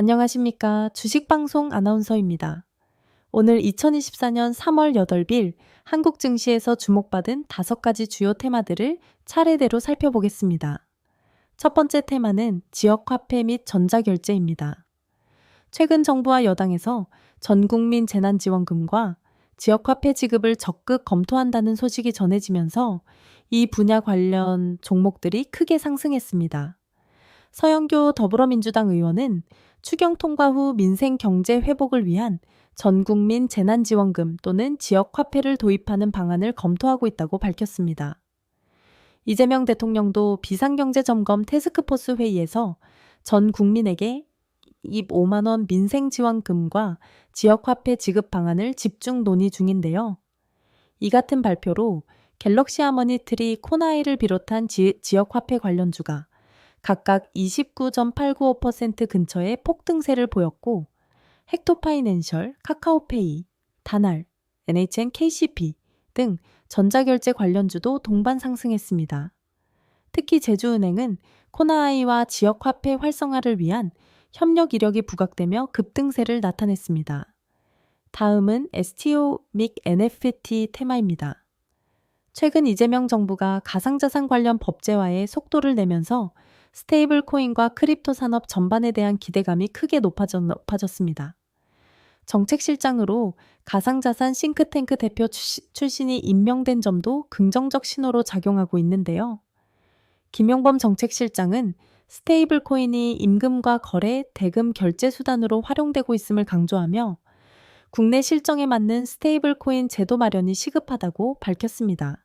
안녕하십니까. 주식방송 아나운서입니다. 오늘 2024년 3월 8일 한국 증시에서 주목받은 다섯 가지 주요 테마들을 차례대로 살펴보겠습니다. 첫 번째 테마는 지역 화폐 및 전자결제입니다. 최근 정부와 여당에서 전 국민 재난지원금과 지역 화폐 지급을 적극 검토한다는 소식이 전해지면서 이 분야 관련 종목들이 크게 상승했습니다. 서영교 더불어민주당 의원은 추경 통과 후 민생 경제 회복을 위한 전 국민 재난지원금 또는 지역 화폐를 도입하는 방안을 검토하고 있다고 밝혔습니다. 이재명 대통령도 비상경제점검 테스크포스 회의에서 전 국민에게 25만원 민생지원금과 지역화폐 지급 방안을 집중 논의 중인데요. 이 같은 발표로 갤럭시 하머니 트리 코나이를 비롯한 지, 지역화폐 관련주가 각각 29.895% 근처의 폭등세를 보였고 헥토파이낸셜, 카카오페이, 다날, NHN KCP 등 전자결제 관련주도 동반 상승했습니다. 특히 제주은행은 코나아이와 지역화폐 활성화를 위한 협력 이력이 부각되며 급등세를 나타냈습니다. 다음은 STO 믹 NFT 테마입니다. 최근 이재명 정부가 가상자산 관련 법제화에 속도를 내면서 스테이블 코인과 크립토 산업 전반에 대한 기대감이 크게 높아졌, 높아졌 습니다. 정책실장으로 가상자산 싱크탱크 대표 출신이 임명된 점도 긍정적 신호로 작용하고 있는데요. 김용범 정책실장은 스테이블 코인이 임금과 거래, 대금 결제 수단으로 활용되고 있음을 강조하며 국내 실정에 맞는 스테이블 코인 제도 마련이 시급하다고 밝혔습니다.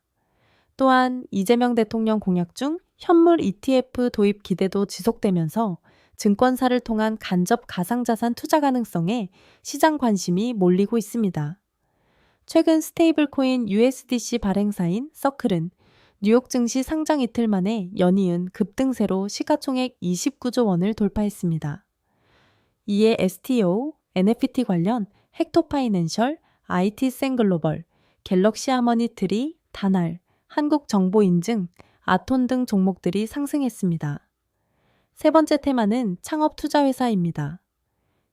또한 이재명 대통령 공약 중 현물 ETF 도입 기대도 지속되면서 증권사를 통한 간접 가상자산 투자 가능성에 시장 관심이 몰리고 있습니다. 최근 스테이블 코인 USDC 발행사인 서클은 뉴욕 증시 상장 이틀 만에 연이은 급등세로 시가총액 29조 원을 돌파했습니다. 이에 STO, NFT 관련 헥토파이낸셜, IT센글로벌, 갤럭시 하머니 트리, 다날, 한국정보인증, 아톤 등 종목들이 상승했습니다. 세 번째 테마는 창업 투자 회사입니다.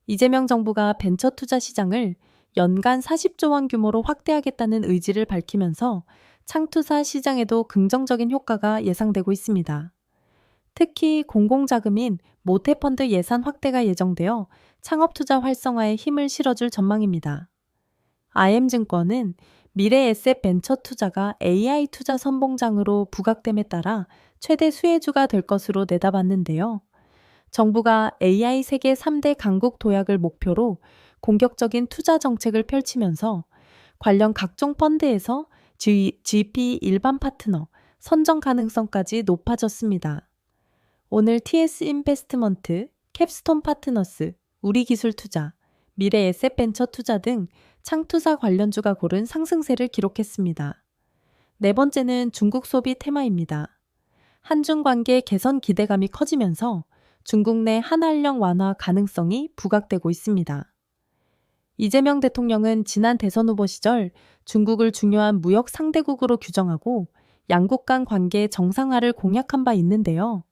이재명 정부가 벤처 투자 시장을 연간 40조 원 규모로 확대하겠다는 의지를 밝히면서 창투사 시장에도 긍정적인 효과가 예상되고 있습니다. 특히 공공자금인 모태펀드 예산 확대가 예정되어 창업투자 활성화에 힘을 실어줄 전망입니다. IM증권은 미래 에셋 벤처 투자가 AI 투자 선봉장으로 부각됨에 따라 최대 수혜주가 될 것으로 내다봤는데요. 정부가 AI 세계 3대 강국 도약을 목표로 공격적인 투자 정책을 펼치면서 관련 각종 펀드에서 G, GP 일반 파트너 선정 가능성까지 높아졌습니다. 오늘 TS 인베스트먼트, 캡스톤 파트너스, 우리기술투자, 미래 에셋 벤처 투자 등 창투사 관련주가 고른 상승세를 기록했습니다. 네 번째는 중국 소비 테마입니다. 한중 관계 개선 기대감이 커지면서 중국 내 한한령 완화 가능성이 부각되고 있습니다. 이재명 대통령은 지난 대선 후보 시절 중국을 중요한 무역 상대국으로 규정하고 양국 간 관계 정상화를 공약한 바 있는데요.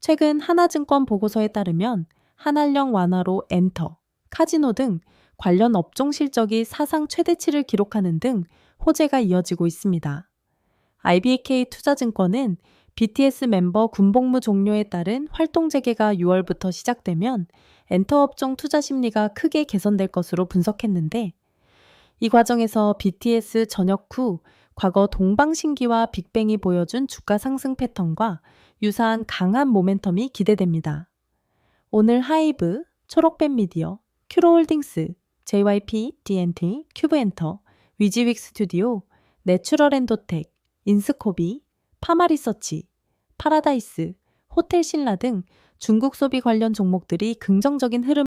최근 하나증권 보고서에 따르면 한한령 완화로 엔터, 카지노 등 관련 업종 실적이 사상 최대치를 기록하는 등 호재가 이어지고 있습니다. IBK 투자증권은 BTS 멤버 군복무 종료에 따른 활동 재개가 6월부터 시작되면 엔터 업종 투자 심리가 크게 개선될 것으로 분석했는데 이 과정에서 BTS 전역 후 과거 동방신기와 빅뱅이 보여준 주가 상승 패턴과 유사한 강한 모멘텀이 기대됩니다. 오늘 하이브, 초록뱀 미디어, 큐로홀딩스, JYP, DNT, 큐브엔터, 위지윅 스튜디오, 내추럴 엔도텍, 인스코비, 파마리서치, 파라다이스, 호텔 신라 등 중국 소비 관련 종목들이 긍정적인 흐름